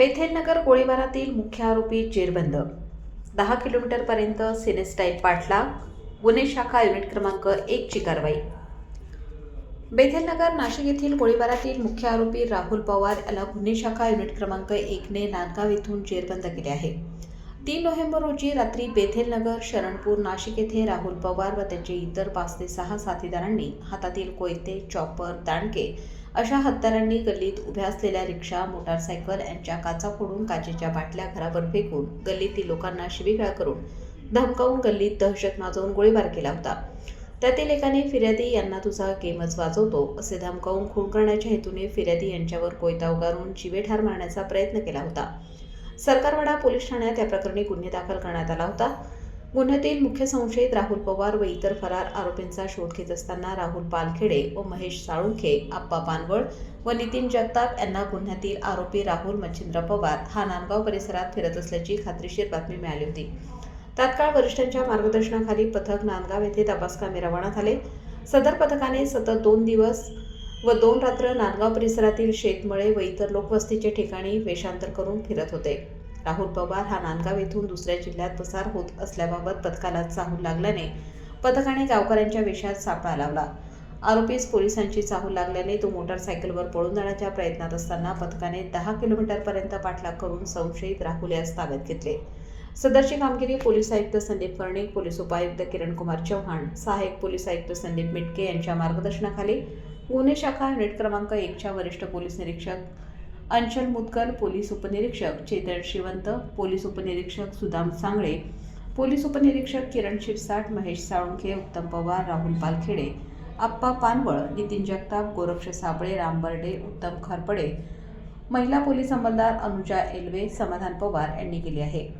बेथेलनगर गोळीबारातील मुख्य आरोपी जेरबंद. दहा किलोमीटरपर्यंत सिनेस्टाईल पाठलाग गुन्हे शाखा युनिट क्रमांक एकची कारवाई. बेथेलनगर नाशिक येथील गोळीबारातील मुख्य आरोपी राहुल पवार याला गुन्हे शाखा युनिट क्रमांक एकने नांदगाव येथून जेरबंद केले आहे. तीन नोव्हेंबर रोजी रात्री बेथेलनगर शरणपूर नाशिक येथे राहुल पवार व त्यांचे इतर पाच ते सहा साथीदारांनी हातातील कोयते चॉपर दांडके अशा हत्यारांनी गल्लीत उभ्या असलेल्या रिक्षा मोटारसायकल यांच्या काचा फोडून काचेच्या बाटल्या घरावर फेकून गल्लीतील लोकांना शिबिगाळ करून धमकावून गल्लीत दहशत माजवून गोळीबार केला होता. त्यातील एकाने फिर्यादी यांना तुझा गेमच वाजवतो असे धमकावून खून करण्याच्या हेतूने फिर्यादी यांच्यावर कोयता उगारून जीवेठार मारण्याचा प्रयत्न केला होता. सरकारवाडा पोलीस ठाण्यात या प्रकरणी गुन्हे दाखल करण्यात आला होता. गुन्ह्यातील मुख्य संशयित राहुल पवार व इतर फरार आरोपींचा शोध घेत असताना राहुल पालखेडे व महेश साळुंखे आप्पा पानवळ व नितीन जगताप यांना गुन्ह्यातील आरोपी राहुल मच्छिंद्र पवार हा नांदगाव परिसरात फिरत असल्याची खात्रीशीर बातमी मिळाली होती. तात्काळ वरिष्ठांच्या मार्गदर्शनाखाली पथक नांदगाव येथे तपास कामे रवाना झाले. सदर पथकाने सतत दोन दिवस व दोन रात्र नांदगाव परिसरातील शेतमळे व इतर लोकवस्तीचे ठिकाणी वेषांतर करून फिरत होते. राहुल पवार हा नांदगाव येथून दुसऱ्या जिल्ह्यात पसार होत असल्याबाबत पथकाला चाहूल लागल्याने पथकाने गावकऱ्यांच्या वेशात सापळा लावला. आरोपीस पोलिसांची चाहूल लागल्याने तो मोटारसायकलवर पळून जाण्याच्या प्रयत्नात असताना पथकाने दहा किलोमीटरपर्यंत पाठलाग करून संशयित राहुल यास ताब्यात घेतले. सदरची कामगिरी पोलीस आयुक्त संदीप कर्णिक पोलीस उपायुक्त किरण कुमार चव्हाण सहाय्यक पोलीस आयुक्त संदीप मिटके यांच्या मार्गदर्शनाखाली गुन्हे शाखा युनिट क्रमांक एकच्या वरिष्ठ पोलीस निरीक्षक अंचल मुदगल पोलीस उपनिरीक्षक चेतन शिवंत पोलीस उपनिरीक्षक सुदाम सांगळे पोलीस उपनिरीक्षक किरण शिरसाट महेश साळुंखे उत्तम पवार राहुल पालखेडे आप्पा पानवळ नितीन जगताप गोरक्ष साबळे राम बर्डे उत्तम खारपडे महिला पोलीस अंमलदार अनुजा एलवे समाधान पवार यांनी केली आहे.